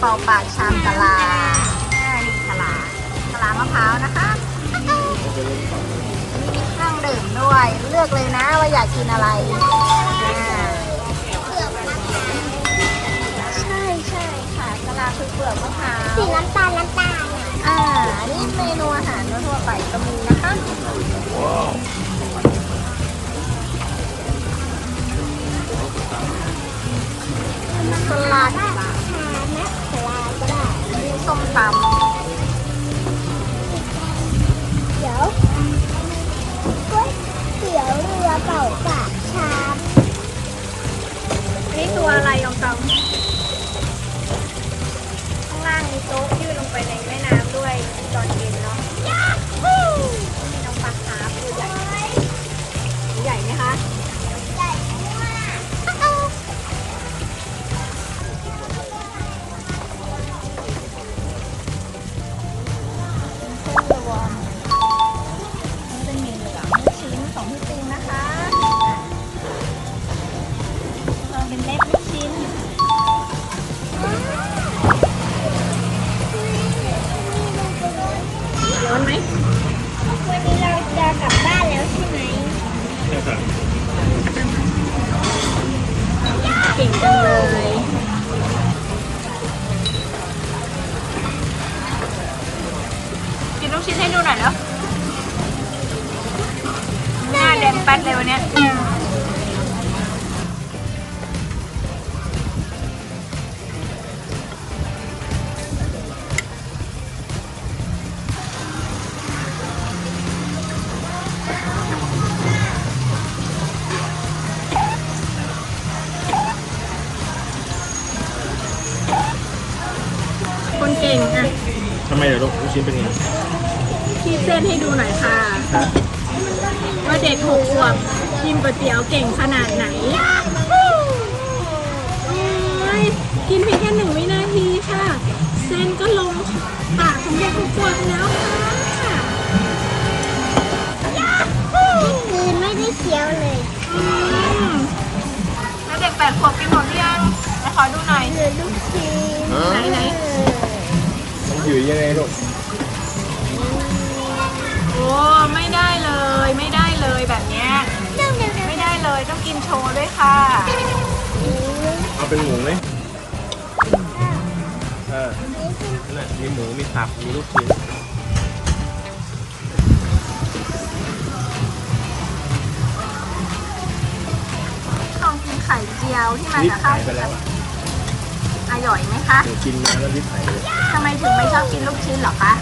ระเป๋าปากชามกะลาอ่านี่กะลากะลามะพร้าวนะคะมีเครื่องดื่มด้วย เลือกเลยนะว่าอยากกินอะไรอ่าใช่ใช่ค่ะกะลาคือเปลือกมะพร้าว สีน้ำตาลน้ำตาลอะ อ่า อันนี้เมนูอาหารทั่วๆไปก็มีนะคะส เรือเป่าปากชามำนี่ตัวอะไรยองตองข้างล่างมีโต๊ะยื่นลงไปในแม่น้ำ แดงแป๊ดเลยวันเนี้ยคนเก่งอะทำไมเดี๋ยวลูกลูกชิ้นเป็นไงคีบเส้นให้ดูหน่อยค่ะ ฮะ ว่าเด็กหกขวบกินก๋วยเตี๋ยวเก่งขนาดไหนโอ้ยกินเพียงแค่หนึ่งวินาทีค่ะ เส้นก็ลงปากของเด็กหกขวบแล้วค่ะคืนไม่ได้เคี้ยวเลยอืมแล้วเด็กแปดขวบกินหมดหรือยังไหนขอดูหน่อยคือลูกชิ้นไหนไหนมันถือยังไงลูกโอ้ไม่ได้เลยไม่ได้ เอาเป็นหมูไหมเออนั่นน่ะมีหมูมีผักมีลูกชิ้นลองกินไข่เจียวที่มารีบกับข้าหาวยไปแล้วอะอร่อยไหมคะหนูกินมาแล้วรีบหายไปเลยทำไมถึงไม่ชอบกินลูกชิ้นเหรอคะ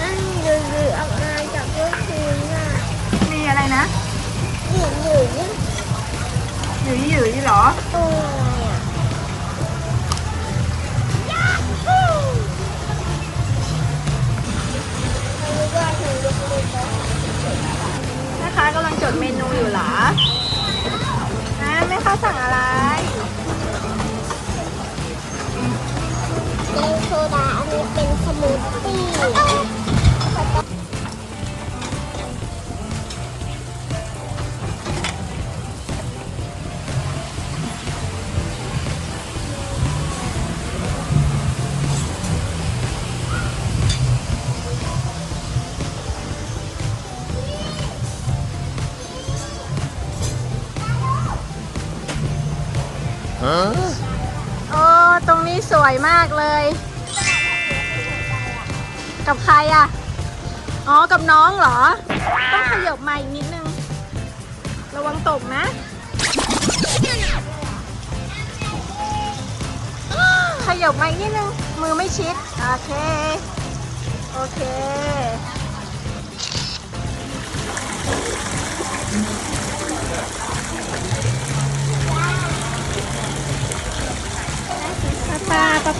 นั่นยืดยืดออกมาจากลูกชิ้นอะมีอะไรนะยืดยืด หยืยหยืยเหรอตัวอะไรอะนะคะกำลังจดเมนูอยู่เหรอนะแม่ค้าสั่งอะไรเป็นโซดา อันนี้เป็นสมูทตี้ โอ้ตรงนี้สวยมากเลย กับใครอะ อ๋อ กับน้องเหรอ ต้องขยับมาอีกนิดนึง ระวังตกนะ ขยับมาอีกนิดนึง มือไม่ชิด โอเค โอเค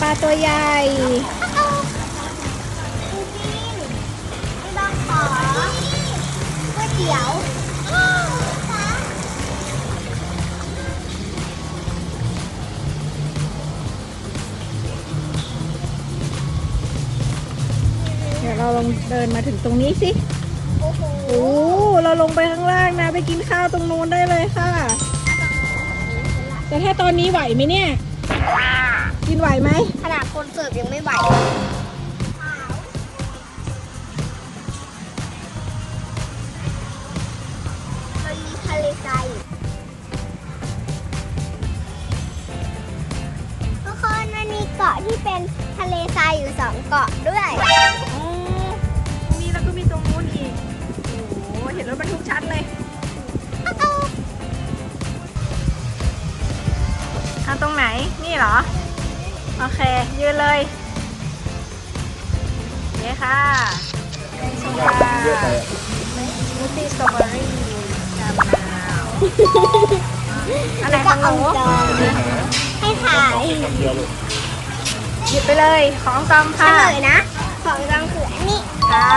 ปลาตัวใหญ่ไม่ต้องขอก๋วเตี๋ยวเดี๋ยวเราลองเดินมาถึงตรงนี้สิ โอ้โหโอ้เราลงไปข้างล่างนะ ไปกินข้าวตรงนู้นได้เลยค่ะ แต่ถ้าตอนนี้ไหวไหมเนี่ย กินไหวไหม ขนาดคนเสิร์ฟยังไม่ไหวมันมีทะเลทรายอยู่ทุกคนมันมีเกาะที่เป็นทะเลทรายอยู่สองเกาะด้วยอ๋อมีแล้วก็มีตรงนู้นอีก โอ้โห เห็นรถบรรทุกชัดเลยทางตรงไหน นี่เหรอ โอเค ยืนเลยนี่ค่ะชมค่ะเยอะไปสมูทตี้สตรอเบอรี่ชามะนาวอันไหนแล้วขก็องหเอานูจองให้ถ่ายคำเดียวลูกหยิบไปเลยของตอมเฉค่ะลยนะ ของจองคืออันนี้ค่ะ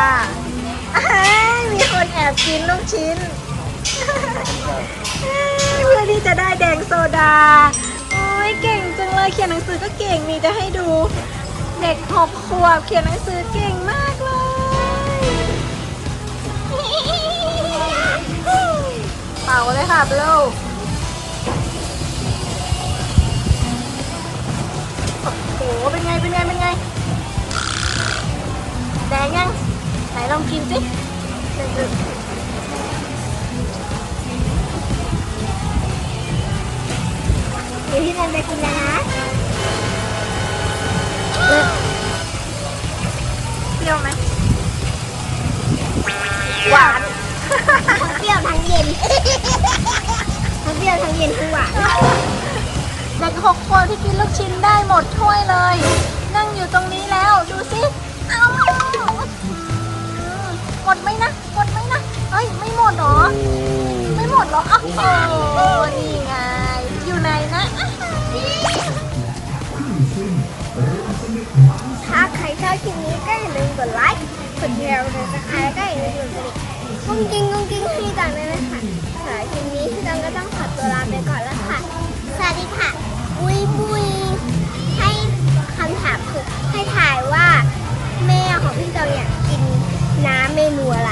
อ้ายมีคนแอบกินลูกชิ้น เพื่อที่จะได้แดงโซดาโอ้ย เก่งจังเลยเขียนหนังสือก็เก่งนี่จะให้ดู เด็กหกขวบเขียนหนังสือเก่งมากเลยเป่าเลยค่ะบลูโอ้โหเป็นไงเป็นไงเป็นไงแดงยังไหนลองกินสิหนึ่งดึงเดี๋ยวพี่นันจะกินแล้วนะ เปรี้ยวไหมหวานทั้งเปรี้ยวทั้งเย็นทั้งเปรี้ยวทั้งเย็นทั้งหวานเด็กหกคนที่กินลูกชิ้นได้หมดถ้วยเลย นั่งอยู่ตรงนี้แล้วดูสิเอาหมดไหมนะหมดไหมนะเอ้ยไม่หมดเหรอ ไม่หมดเหรออ้าวโอ้นี่ คลิปนี้ก็อย่าลืมกดไลค์กดแชร์กดซับสไครต์แล้วก็อย่าลืมกดกระดิ่งกุ้งกิ้งกุ้งกิ้งให้ดังด้วยนะคะสำหรับคลิปนี้พี่จังก็ต้องขอตัวลาไปก่อนแล้วค่ะ สวัสดีค่ะบุยบุยให้คำถามคือให้ถ่ายว่า แม่ของพี่จังเนี่ยกินน้ำเมนูอะไร